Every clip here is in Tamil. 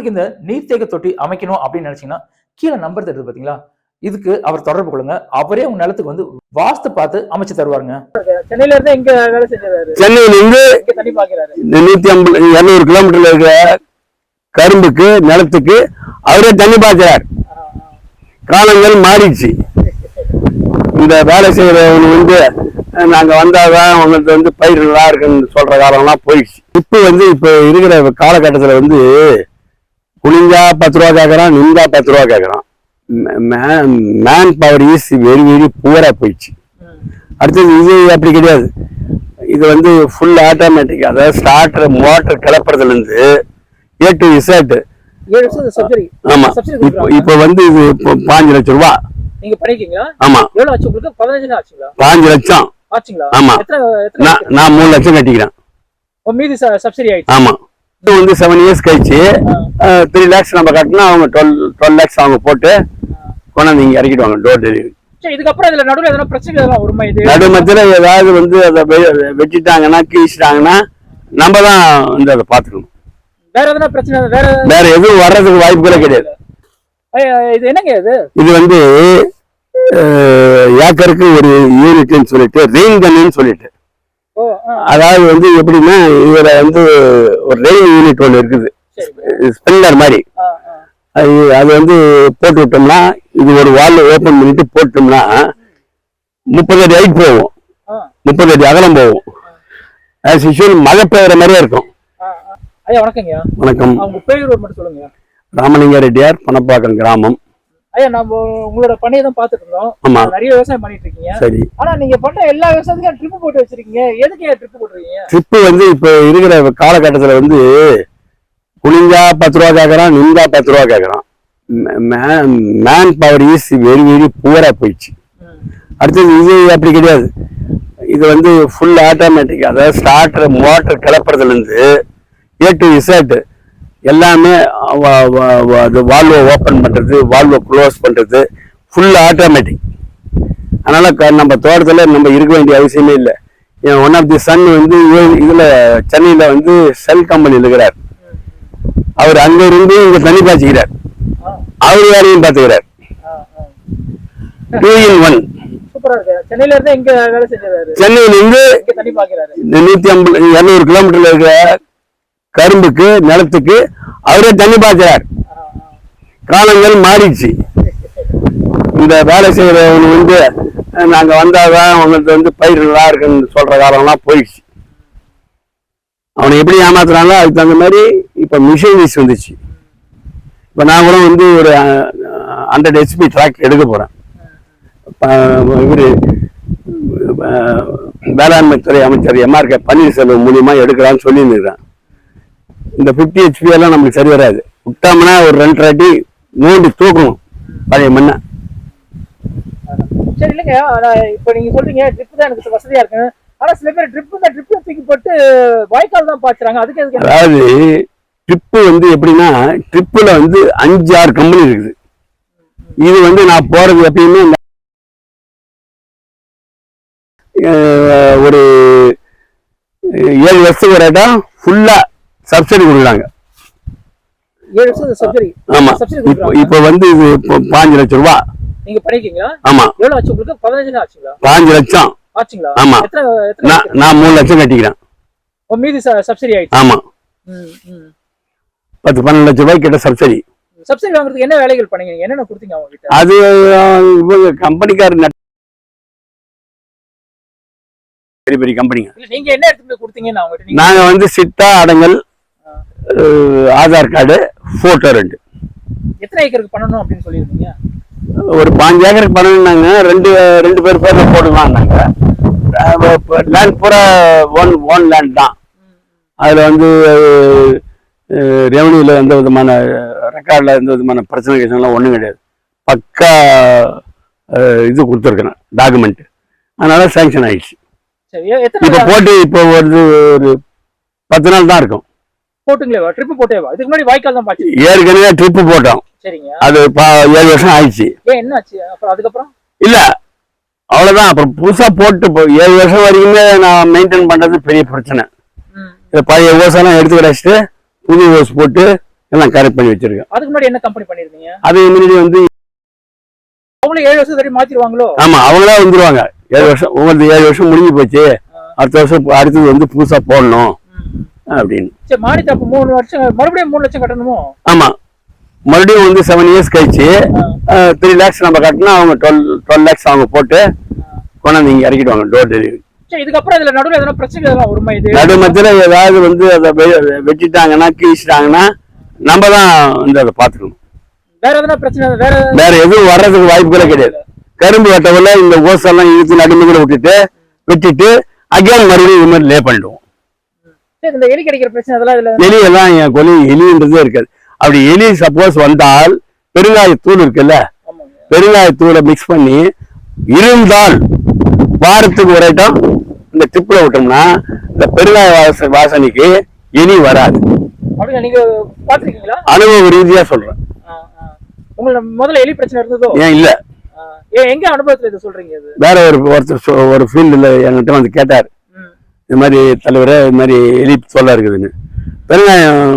உங்களுக்கு இந்த நீர்த்தேக்க தொட்டி அமைக்கணும் அப்படின்னு நினைச்சீங்கன்னா கீழே நம்பர் தருது பாத்தீங்களா? இதுக்கு அவர் தொடர்பு கொள்ளுங்க. அவரே உங்க நிலத்துக்கு வந்து வாஸ்து பார்த்து அமைச்சு தருவாருங்க. சென்னையில இருந்து எங்க வேலை செஞ்சாரு சென்னையில இருந்து இங்க நூத்தி ஐம்பது இருநூறு கிலோமீட்டர்ல இருக்கிற கரும்புக்கு நிலத்துக்கு அவரே தண்ணி பாய்ச்சார் காலங்கள் மாறிடுச்சு. இந்த வேலை செய்யறவங்க வந்து நாங்க வந்தாதான் உங்களுக்கு வந்து பயிர் நல்லா இருக்குன்னு சொல்ற காலம்லாம் போயிடுச்சு. இப்போ வந்து இப்போ இருக்கிற காலகட்டத்துல வந்து குனிஞ்சா பத்து ரூபா கேட்கறான் நின்றா பத்து ரூபா கேட்கறான் man power is very very புவரா போயிடுச்சு. அடுத்தது இது அப்படி கிடையாது. இது வந்து ஃபுல் ஆட்டோமேட்டிக் அதாவது ஸ்டார்டர் மோட்டர் கிளப்புறதுல இருந்து ஏ டு இசட் ஏழு வருஷம் சர்ஜரி ஆமா. சப்சிடி இப்போ இப்போ வந்து இது பாஞ்சு லட்சம் ரூபா. நீங்க பண்ணிருக்கீங்களா ஆமா. எவ்வளவு ஆச்சு உங்களுக்கு? பதினஞ்சு ஆச்சுங்களா? பாஞ்சு லட்சம். ஆச்சுங்களா? ஆமா. நான் மூணு லட்சம் கட்டிக்கிறேன். மீதி சப்சிடி ஆயிடுச்சு. ஆமா. இது வந்து செவன் இயர்ஸ் கழிச்சு த்ரீ லேக்ஸ் நம்ம கட்டினா அவங்க டுவெல் டுவெல் லேக்ஸ் அவங்க போட்டு கொண்டாந்து இங்க இறக்கிடுவாங்க டோர் டெலிவரி இதுக்கப்புறம் இதுல நடுவுல எதனா பிரச்சனை எதனா வருமா இது? நடுமத்தில ஏதாவது வந்து அதை வெட்டிட்டாங்கன்னா கீழ்ச்சிட்டாங்கன்னா நம்ம தான் வந்து அதை பார்த்துக்கணும். வேற எதனா பிரச்சனை வேற வேற எதுவும் வர்றதுக்கு வாய்ப்புகளே கிடையாது. இது என்னங்க இது? இது வந்து ஏக்கருக்கு ஒரு யூனிட்னு சொல்லிட்டு ரெயின் கன்னு சொல்லிட்டு. அதாவது வந்து எப்படின்னா இதுல வந்து ஒரு ரெயின் யூனிட் ஒன்று இருக்குது. ஸ்பின்னர் மாதிரி. அது அது வந்து போட்டு விட்டோம்னா இது ஒரு வால் ஓபன் பண்ணிட்டு போட்டோம்னா முப்பது அடி ஹைட் போகும். முப்பது அடி அகலம் போகும். ஆஸ் யூஷுவல் மழை பெய்யுற மாதிரியே இருக்கும். வணக்கம். ராமலிங்க ரெட்டியார் பணப்பாக்கம் கிராமம். ஐயா நம்ம உங்களோட பண்ணையை தான் பாத்துட்டு இருந்தோம். நிறைய விவசாயம் பண்ணிட்டு இருக்கீங்க. சரி. ஆனா நீங்க பண்ற எல்லா விவசாயத்துக்கும் ட்ரிப் போட்டு வச்சிருக்கீங்க. எதுக்கு ட்ரிப் போட்டுருக்கீங்க? ட்ரிப்பு வந்து இப்போ இருக்கிற காலகட்டத்தில் வந்து குனிஞ்சா பத்து ரூபா கேட்குறான் நின்றா பத்து ரூபா கேட்குறான் man power is very very புவரா போயிடுச்சு. அடுத்தது இது அப்படி கிடையாது. இது வந்து ஃபுல் ஆட்டோமேட்டிக் அதாவது ஸ்டார்டர் மோட்டர் கிளப்புறதுல இருந்து ஏ டு இசட் எல்லாமே வால்வை ஓப்பன் பண்றது வால்வை க்ளோஸ் பண்றது ஃபுல் ஆட்டோமேட்டிக் அதனால க- நம்ம தோட்டத்துல நம்ம இருக்க வேண்டிய அவசியமே இல்லை. ஒன் ஆஃப் தி சன் வந்து இதுல சென்னையில வந்து செல் கம்பெனியில் இருக்கிறார். அவர் அங்க இருந்து இங்க தண்ணி பாய்ச்சிக்கிறார். அவர் வேலையும் பார்த்துக்கிறார். டூ இன் ஒன் சென்னையில இருந்து நூத்தி ஐம்பது இருநூறு கிலோமீட்டர்ல இருக்கிற கரும்புக்கு நிலத்துக்கு அவரே தண்ணி பார்க்கிறார் காலங்கள் மாறிடுச்சு. இந்த வேலை செய்யறவங்க வந்து நாங்கள் வந்தாதான் அவங்கள்ட்ட வந்து பயிர் நல்லா இருக்குன்னு சொல்ற காலம்லாம் போயிடுச்சு. அவனை எப்படி ஏமாத்துறாங்களோ அதுக்கு தகுந்த மாதிரி இப்போ மிஷினரிஸ் வந்துச்சு. இப்போ நான் கூட வந்து ஒரு ஹண்ட்ரட் ஹெச்பி டிராக்டர் எடுக்க போகிறேன் இவர் வேளாண்மைத்துறை வேளாண்மை துறை அமைச்சர் எம்ஆர்கே பன்னீர்செல்வம் மூலியமாக எடுக்கலான்னு சொல்லியிருக்கிறேன் இந்த பிப்டி ஹெச்பி எல்லாம் நம்மளுக்கு சரி வராது. விட்டோம்னா ஒரு ரெண்டரை அடி நோண்டி தூக்கணும். பழைய மண்ணை. சரி இல்லைங்க. ஆனா இப்ப நீங்க சொல்றீங்க ட்ரிப் தான் எனக்கு வசதியா இருக்கு. ஆனா சில பேர் ட்ரிப் இந்த ட்ரிப் தூக்கி போட்டு வாய்க்கால் தான் பாய்ச்சுறாங்க. அதுக்கு எதுக்கு? அதாவது ட்ரிப்பு வந்து எப்படின்னா ட்ரிப்புல வந்து அஞ்சு ஆறு கம்பெனி இருக்குது. இது வந்து நான் போறது எப்பயுமே ஒரு ஏழு வருஷத்துக்கு ஒரு இடம் ஃபுல்லா சப்சிடி கொடுக்குறாங்க. ஆமா. இப்போ வந்து இது பாஞ்சு லட்சம் ரூபா. நீங்க பண்ணிருக்கீங்களா ஆமா. எவ்வளவு ஆச்சு உங்களுக்கு? பதினஞ்சு ஆச்சுங்களா? பாஞ்சு லட்சம். ஆச்சுங்களா? ஆமா. நான் நான் மூணு லட்சம் கட்டிக்கிறேன். மீதி சப்சிடி ஆயிடுச்சு. ஆமா. பத்து பன்னெண்டு லட்சம் ரூபாய் கிட்ட சப்சிடி சப்சிடி வாங்குறதுக்கு என்ன வேலைகள் பண்ணீங்க? என்னென்ன கொடுத்தீங்க அவங்க கிட்ட அது இவங்க கம்பெனிக்காரர் பெரிய பெரிய கம்பெனிங்க நீங்க என்ன கொடுத்தீங்க நான் உங்ககிட்ட நீங்க வந்து சிட்டா அடங்கல் ஆதார் கார்டு போட்டோ ரெண்டு. எத்தனை ஏக்கருக்கு பண்ணணும் அப்படின்னு சொல்லியிருந்தீங்க? ஒரு பாஞ்சு ஏக்கருக்கு பண்ணணும்னாங்க. ரெண்டு ரெண்டு பேர் பேர்ல போட்டுக்கலாம்னாங்க லேண்ட் பூரா ஒன் ஒன் லேண்ட் தான். அதில் வந்து ரெவன்யூவில் எந்த விதமான ரெக்கார்டில் எந்த விதமான பிரச்சனை கிச்சனைலாம் ஒன்றும் கிடையாது. பக்கா இது கொடுத்துருக்கேன் டாக்குமெண்ட் அதனால சேங்ஷன் ஆயிடுச்சு. இப்போ போட்டு இப்போ ஒரு ஒரு பத்து நாள் தான் இருக்கும். போட்டுங்களேவா? ட்ரிப் போட்டேவா? இதுக்கு முன்னாடி வாய்க்கால் தான் பாச்சு ஏற்கனவே ட்ரிப்பு போட்டோம். சரிங்க. அது ஏழு வருஷம் ஆயிடுச்சு. ஏன் என்ன ஆச்சு? அப்புறம் அதுக்கப்புறம்? இல்ல அவ்வளவுதான். அப்புறம் புதுசா போட்டு ஏழு வருஷம் வரைக்குமே நான் மெயின்டைன் பண்றது பெரிய பிரச்சனை. பழைய ஓசெல்லாம் எடுத்து கிடைச்சிட்டு புது ஓஸ் போட்டு எல்லாம் கரெக்ட் பண்ணி வச்சிருக்கேன். அதுக்கு முன்னாடி என்ன கம்பெனி பண்ணிருந்தீங்க? அது முன்னாடி வந்து அவங்களே ஏழு வருஷம் சரி மாத்திருவாங்களோ ஆமா அவங்களா வந்துருவாங்க. ஏழு வருஷம் உங்களுக்கு ஏழு வருஷம் முடிஞ்சு போச்சு. அடுத்த வருஷம் அடுத்தது வந்து புதுசா போடணும். அப்படின்னு. சரி மாறிட்டு அப்ப மூணு வருஷம் மறுபடியும் மூணு லட்சம் கட்டணுமோ? ஆமா. மறுபடியும் வந்து செவன் இயர்ஸ் கழிச்சு த்ரீ லேக்ஸ் நம்ம கட்டினா அவங்க டுவெல் டுவெல் லேக்ஸ் அவங்க போட்டு கொண்டாந்து இங்க இறக்கிடுவாங்க டோர் டெலிவரி சரி இதுக்கப்புறம் இதுல நடுவுல எதனா பிரச்சனை எதனா வருமா இது? நடுமத்தில ஏதாவது வந்து அதை வெட்டிட்டாங்கன்னா கிழிச்சிட்டாங்கன்னா நம்ம தான் வந்து அதை பார்த்துக்கணும். வேற எதனா பிரச்சனை வேற வேற எதுவும் வர்றதுக்கு வாய்ப்புகளே கிடையாது. கரும்பு வெட்டவில் இந்த ஓசெல்லாம் இழுத்து நடுமுகளை விட்டுட்டு வெட்டிட்டு அகைன் மறுபடியும் இது மாதிரி லே பண்ணிடுவோம். இந்த எலி கிடைக்கிற பிரச்சனை அதெல்லாம் இதுல எலி எல்லாம் என் கொலி எலின்றதே இருக்காது. அப்படி எலி சப்போஸ் வந்தால் பெருங்காயத்தூள் இருக்குல்ல? பெருங்காயத்தூளை மிக்ஸ் பண்ணி இருந்தால் வாரத்துக்கு ஒரு ஐட்டம் இந்த டிப்பில் விட்டோம்னா இந்த பெருங்காய வாச வாசனைக்கு எலி வராது. அனுபவ ரீதியா சொல்றேன். முதல்ல எலி பிரச்சனை இருந்ததோ? ஏன் இல்ல. எங்க அனுபவத்துல இதை சொல்றீங்க வேற ஒரு ஒருத்தர் ஒரு ஃபீல்டுல என்கிட்ட வந்து கேட்டார். இது மாதிரி தலைவரே இது மாதிரி எலி சொல்ல இருக்குதுன்னு. பெருங்காயம்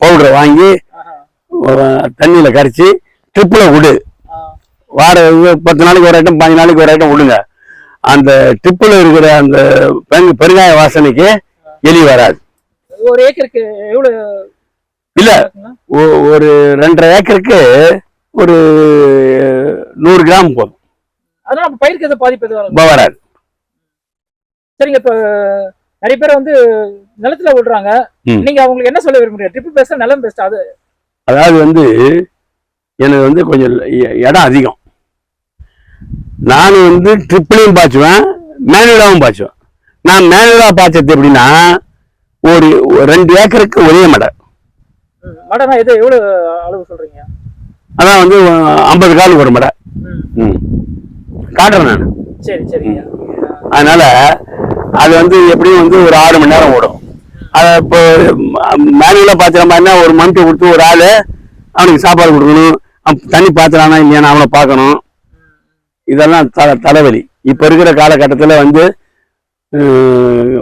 பவுடரை வாங்கி தண்ணியில கரைச்சி ட்ரிப்பில் விடு. வார பத்து நாளைக்கு ஒரு ஐட்டம் பதினஞ்சு நாளைக்கு ஒரு ஐட்டம் விடுங்க. அந்த ட்ரிப்பில் இருக்கிற அந்த பெருங்க- பெருங்காய வாசனைக்கு எலி வராது. ஒரு ஏக்கருக்கு எவ்வளவு இல்ல ஒரு ரெண்டரை ஏக்கருக்கு ஒரு நூறு கிராம் போதும். அதனால நம்ம பயிருக்கு பாதிப்பு வராது. சரிங்க இப்ப நிறைய பேர் வந்து நிலத்துல விடுறாங்க. நீங்க அவங்களுக்கு என்ன சொல்ல விரும்புறீங்க? ட்ரிப் பெஸ்டா நிலம் பெஸ்டா அது அதாவது வந்து எனக்கு வந்து கொஞ்சம் இடம் அதிகம். நான் வந்து ட்ரிப்ளையும் பாய்ச்சுவேன் மேனுவலாவும் பாய்ச்சுவேன். நான் மேனுவலா பாய்ச்சது எப்படின்னா ஒரு ரெண்டு ஏக்கருக்கு ஒரே மடை. மடனா எது எவ்வளவு அளவு சொல்றீங்க? அதான் வந்து ஐம்பது கால் ஒரு மடை. ம். ம். காட்டுறேன் நான். சரி சரிங்க. அதனால அது வந்து எப்படியும் வந்து ஒரு ஆறு மணி நேரம் ஓடும். அதை இப்போ மேனுவலாக பார்த்துற மாதிரினா ஒரு மந்த்து கொடுத்து ஒரு ஆள் அவனுக்கு சாப்பாடு கொடுக்கணும். தண்ணி பார்த்துறானா இல்லையான்னு அவனை பார்க்கணும். இதெல்லாம் த தலைவலி. இப்போ இருக்கிற காலகட்டத்தில் வந்து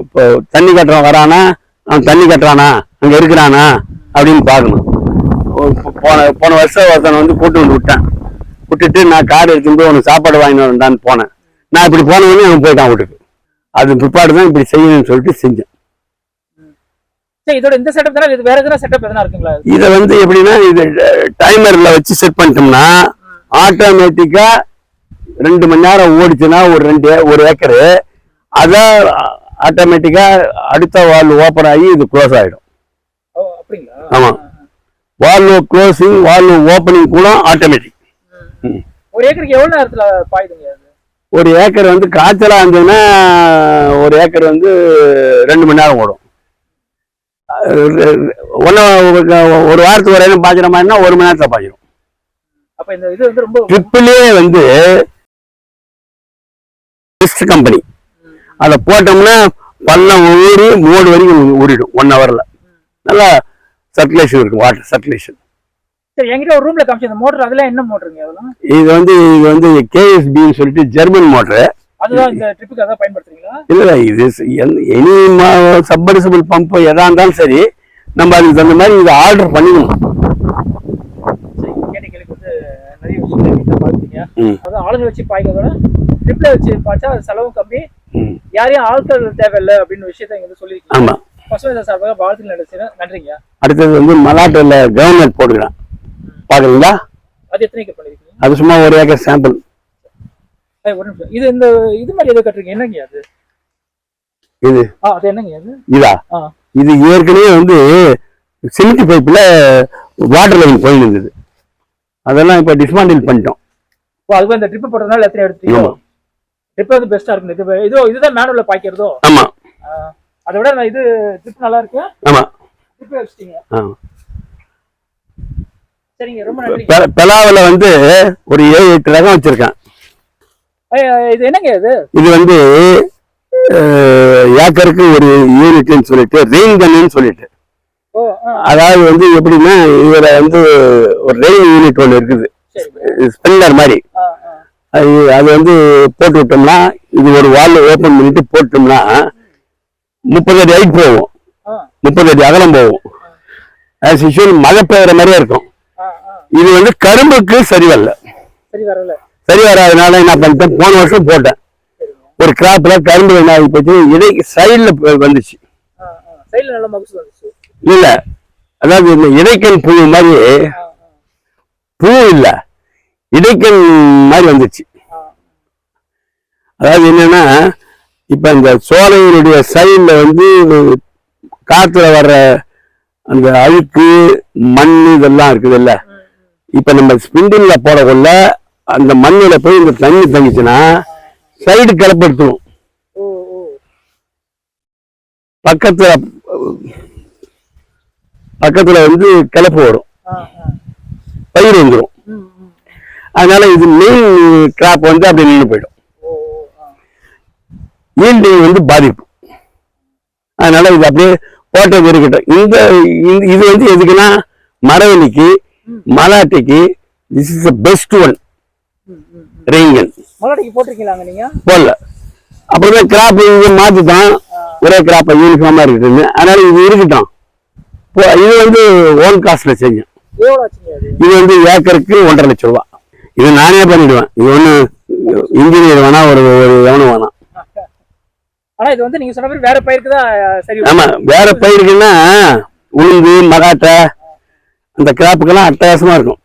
இப்போ தண்ணி கட்டுறவன் வரானா அவன் தண்ணி கட்டுறானா அங்கே இருக்கிறானா அப்படின்னு பார்க்கணும். போன போன வருஷம் ஒருத்தனை வந்து கூட்டு வந்து விட்டேன். விட்டுட்டு நான் காடு எடுத்துட்டு போய் உனக்கு சாப்பாடு வாங்கிட்டு வந்தான்னு போனேன். நான் இப்படி போனவொடனே அவன் போயிட்டான் வீட்டுக்கு. அது பிற்பாடு தான் இப்படி செய்யணும்னு சொல்லிட்டு செஞ்சேன். இதோட இந்த செட்டப் தானே? இது வேற எதனா செட்டப் எதனா இருக்குங்களா? இதை வந்து எப்படின்னா இது டைமர்ல வச்சு செட் பண்ணிட்டோம்னா ஆட்டோமேட்டிக்கா ரெண்டு மணி நேரம் ஓடிச்சுன்னா ஒரு ரெண்டு ஒரு ஏக்கரு. அதான் ஆட்டோமேட்டிக்கா அடுத்த வால் ஓப்பன் ஆகி இது க்ளோஸ் ஆகிடும் ஓ அப்படிங்களா? ஆமா. வால்வ் க்ளோசிங் வால்வ் ஓப்பனிங் கூட ஆட்டோமேட்டிக் ஒரு ஏக்கருக்கு எவ்வளவு நேரத்துல பாயுதுங்க ஒரு ஏக்கர் வந்து காய்ச்சலா இருந்ததுன்னா ஒரு ஏக்கர் வந்து ரெண்டு மணி நேரம் ஓடும். ஒன்று ஒரு வாரத்துக்கு ஒரு இடம் பாய்ச்சிற மாதிரினா ஒரு மணி நேரத்தில் பாய்ச்சிடும் அப்ப இந்த இது வந்து ரொம்ப ட்ரிப்பிளே வந்து பெஸ்ட் கம்பெனி அதை போட்டோம்னா பள்ளம் ஊறி மூடு வரைக்கும் ஊறிடும் ஒன் ஹவர்ல நல்லா சர்க்குலேஷன் இருக்கும் வாட்டர் சர்க்குலேஷன் சரி என்கிட்ட ஒரு ரூம்ல காமிச்சு இந்த மோட்டர் அதெல்லாம் என்ன மோட்டருங்க அதெல்லாம்? இது வந்து இது வந்து கேஎஸ்பின்னு சொல்லிட்டு ஜெர்மன் மோட்டரு அதுதான் இந்த ட்ரிப்புக்கு அதான் பயன்படுத்துறீங்களா? இல்லை இது எனி சப்மர்சிபிள் பம்ப் எதா இருந்தாலும் சரி நம்ம அதுக்கு தகுந்த மாதிரி இதை ஆர்டர் பண்ணிக்கணும். ஆளுங்க வச்சு பாய்க்கிறதோட ட்ரிப்ல வச்சு பாய்ச்சா அது செலவும் கம்மி. யாரையும் ஆட்கள் தேவையில்லை அப்படின்னு விஷயத்த இங்க வந்து சொல்லியிருக்கீங்க ஆமா. பசுமை சார்பாக வாழ்த்து நன்றிங்க. அடுத்தது வந்து மலாட்டில் கவர்மெண்ட் போட்டுக்கிறேன். பார்க்குறீங்களா அது சும்மா ஒரு ஏக்கர் சாம்பிள் இது இந்த இது மாதிரி எதோ கட்டுறீங்க? என்னங்க அது? இது? ஆ அது என்னங்க அது? இதா. இது ஏற்கனவே வந்து சிமெண்ட் பைப்ல வாட்டர் லைன் போயின்னு இருந்தது. அதெல்லாம் இப்ப டிஸ்மாண்டில் பண்ணிட்டோம். ஓ அதுக்கு இந்த ட்ரிப் போட்டதுனால எத்தனை எடுத்தீங்க ஆமா. ட்ரிப் வந்து பெஸ்டா இருக்கு இது இதோ இதுதான் மேனுவல்ல பாய்க்கிறதோ? ஆமா. ஆ, அதை விட இது ட்ரிப் நல்லா இருக்கு? ஆமா. ட்ரிப் வச்சிட்டீங்க. ஆ. சரிங்க ரொம்ப நன்றி பெ- பெலாவில வந்து ஒரு ஏழு எட்டு ரகம் வச்சிருக்கேன். இது என்னங்க இது? இது வந்து ஏக்கருக்கு ஒரு யூனிட்னு சொல்லிட்டு ரெயின் கன்னு சொல்லிட்டு. அதாவது வந்து எப்படின்னா இதுல வந்து ஒரு ரெயின் யூனிட் ஒன்று இருக்குது. ஸ்பெல்லர் மாதிரி. அது அது வந்து போட்டு விட்டோம்னா இது ஒரு வால் ஓப்பன் பண்ணிட்டு போட்டோம்னா முப்பது அடி ஹைட் போகும். முப்பது அடி அகலம் போகும். ஆஸ் யூஷுவல் மழை பெய்யுற மாதிரியே இருக்கும். இது வந்து கரும்புக்கு சரி வரல. சரி வராதனால என்ன பண்ணிட்டேன் போன வருஷம் போட்டேன். ஒரு கிராப்ல கரும்பு என்ன ஆகி போச்சு இடை சைடில் வந்துச்சு. இல்ல அதாவது இந்த இடைக்கன் புழு மாதிரி பூ இல்ல இடைக்கன் மாதிரி வந்துச்சு. அதாவது என்னன்னா இப்ப இந்த சோலையினுடைய சைடுல வந்து காத்துல வர்ற அந்த அழுக்கு மண் இதெல்லாம் இருக்குதுல்ல. இப்ப நம்ம ஸ்பிண்டில்ல போடக்குள்ள அந்த மண்ணுல போய் இந்த தண்ணி தங்கிச்சுன்னா சைடு ஓ பக்கத்துல பக்கத்துல வந்து கிளப்பு வரும். பயிர் வந்துடும் அதனால இது மெயின் கிராப் வந்து அப்படி நின்று போயிடும். ஈல்டிங் வந்து பாதிப்பு. அதனால இது அப்படியே போட்டது இருக்கட்டும் இந்த இது வந்து எதுக்குன்னா மரவள்ளிக்கு மலாட்டிக்கு this is the best one hmm hmm hmm. ரெயிங்கன் மல்லாடிக்கு போட்டிருக்கீங்களாங்க நீங்க? போடல. அப்புறம் கிராப் இங்க மாத்திட்டான் ஒரே கிராப் யூனிஃபார்மா இருக்குது. அதனால இது இருக்கட்டும். இது வந்து ஓன் காஸ்ட்ல அது? இது வந்து ஏக்கருக்கு ஒன்றரை லட்சம் ரூபா. இது நானே பண்ணிடுவேன். இது ஒண்ணு இன்ஜினியர் வேணா ஒரு ஒரு எவனும் வேணாம் ஆனா இது வந்து நீங்க சொன்ன மாதிரி வேற பயிருக்கு தான் சரி ஆமா வேற பயிருக்குன்னா உளுந்து மகாட்டை இந்த கிராப்புக்கெல்லாம் அட்டகாசமாக இருக்கும்.